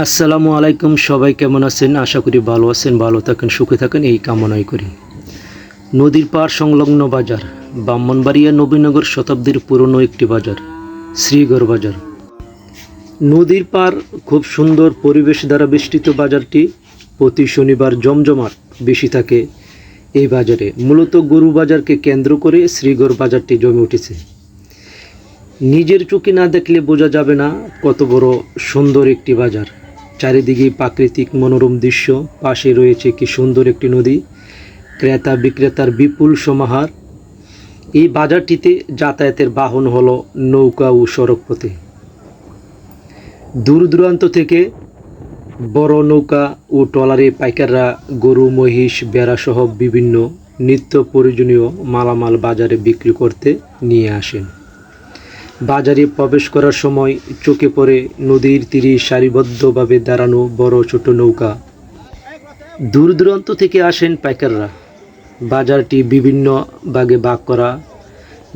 আসসালামু আলাইকুম, সবাই কেমন আছেন? আশা করি ভালো আছেন, ভালো থাকেন, সুখে থাকেন, এই কামনাই করি। নদীর পার সংলগ্ন বাজার, ব্রাহ্মণবাড়িয়া নবীনগর শতাব্দীর পুরনো একটি বাজার, শ্রীগড় বাজার। নদীর পার খুব সুন্দর পরিবেশ দ্বারা বেষ্টিত বাজারটি প্রতি শনিবার জমজমাট বেশি থাকে এই বাজারে। মূলত গরু বাজারকে কেন্দ্র করে শ্রীগড় বাজারটি জমে উঠেছে। নিজের চোখে না দেখলে বোঝা যাবে না কত বড় সুন্দর একটি বাজার। চারিদিকে প্রাকৃতিক মনোরম দৃশ্য, পাশে রয়েছে কি সুন্দর একটি নদী, ক্রেতা বিক্রেতার বিপুল সমাহার। এই বাজারটিতে যাতায়াতের বাহন হল নৌকা ও সড়কপথে দূর দূরান্ত থেকে বড় নৌকা ও ট্রলারে পাইকাররা গরু, মহিষ বেড়াসহ বিভিন্ন নিত্য প্রয়োজনীয় মালামাল বাজারে বিক্রি করতে নিয়ে আসেন। বাজারে প্রবেশ করার সময় চোখে পড়ে নদীর তীরে সারিবদ্ধভাবে দাঁড়ানো বড় ছোট নৌকা। দূর দূরান্ত থেকে আসেন পাইকাররা। বাজারটি বিভিন্ন ভাগে ভাগ করা,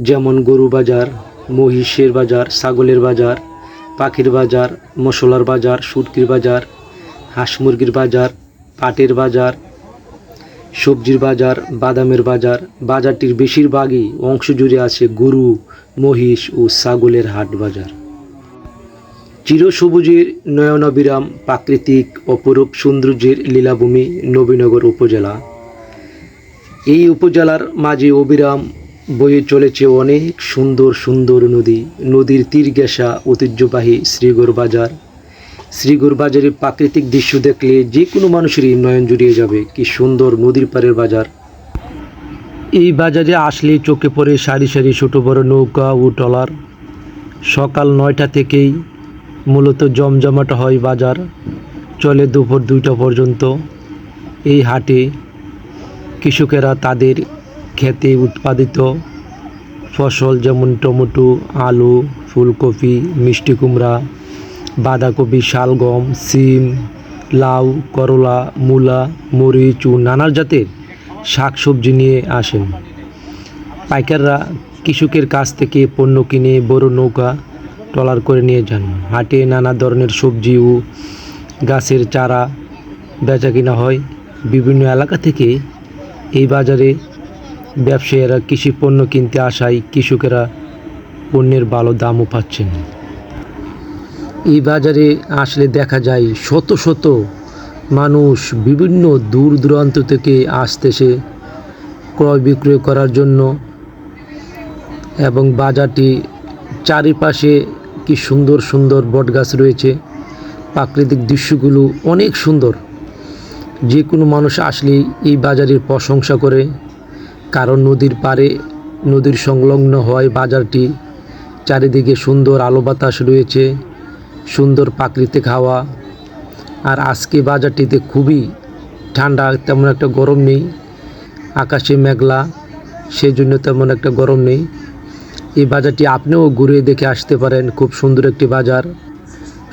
যেমন গরু বাজার, মহিষের বাজার, ছাগলের বাজার, পাখির বাজার, মশলার বাজার, সুটকির বাজার, হাঁস মুরগির বাজার, পাটের বাজার সবজির বাজার, বাদামের বাজার, বাজারটির বেশিরভাগই অংশ জুড়ে আছে গরু, মহিষ ও ছাগলের হাট বাজার। চিরসবুজের নয়নাবিরাম প্রাকৃতিক অপরূপ সৌন্দর্যের লীলাভূমি নবীনগর উপজেলা। এই উপজেলার মাঝে অবিরাম বয়ে চলেছে অনেক সুন্দর সুন্দর নদী। নদীর তীর ঘেঁষা ঐতিহ্যবাহী শ্রীগড় বাজার। শ্রীগড় বাজারের প্রাকৃতিক দৃশ্য দেখলে যে কোনো মানুষেরই নয়ন জুড়িয়ে যাবে। কি সুন্দর নদীর পাড়ের বাজার। এই বাজারে আসলে চোখে পড়ে সারি সারি ছোট বড় নৌকা ও ট্রলার। সকাল নয়টা থেকেই মূলত জমজমাট হয় বাজার। চলে দুপুর দুইটা পর্যন্ত এই হাটে কৃষকেরা তাদের খেতে উৎপাদিত ফসল যেমন টমেটো, আলু, ফুলকপি, মিষ্টি কুমড়া বাঁধাকপি, শালগম, সিম, লাউ, করলা, মূলা, মরিচ ও নানা জাতের শাকসবজি নিয়ে আসেন। পাইকাররা কৃষকের কাছ থেকে পণ্য কিনে বড় নৌকা ট্রলার করে নিয়ে যান। হাটে নানা ধরনের সবজি ও গাছের চারা বেচা কিনা হয়। বিভিন্ন এলাকা থেকে এই বাজারে ব্যবসায়ীরা কৃষি পণ্য কিনতে আসায় কৃষকেরা পণ্যের ভালো দামও পাচ্ছেন। এই বাজারে আসলে দেখা যায় শত শত মানুষ বিভিন্ন দূর দূরান্ত থেকে আসতেছে ক্রয় বিক্রয় করার জন্য এবং বাজারটি চারিপাশে কি সুন্দর সুন্দর বটগাছ রয়েছে। প্রাকৃতিক দৃশ্যগুলো অনেক সুন্দর। যে কোনো মানুষ আসলেই এই বাজারের প্রশংসা করে। কারণ নদীর পারে নদীর সংলগ্ন হয় বাজারটি। চারিদিকে সুন্দর আলো বাতাস রয়েছে। সুন্দর প্রাকৃতিক হাওয়া। আর আজকে বাজারটিতে খুবই ঠান্ডা তেমন একটা গরম নেই। আকাশে মেঘলা সেই জন্য তেমন একটা গরম নেই। এই বাজারটি আপনিও ঘুরে দেখে আসতে পারেন, খুব সুন্দর একটি বাজার।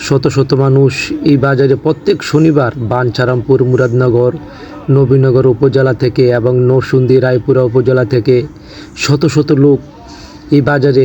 শত শত মানুষ এই বাজারে প্রত্যেক শনিবার বানচারামপুর মুরাদনগর, নবীনগর উপজেলা থেকে এবং নরসুন্দি রায়পুরা উপজেলা থেকে শত শত লোক এই বাজারে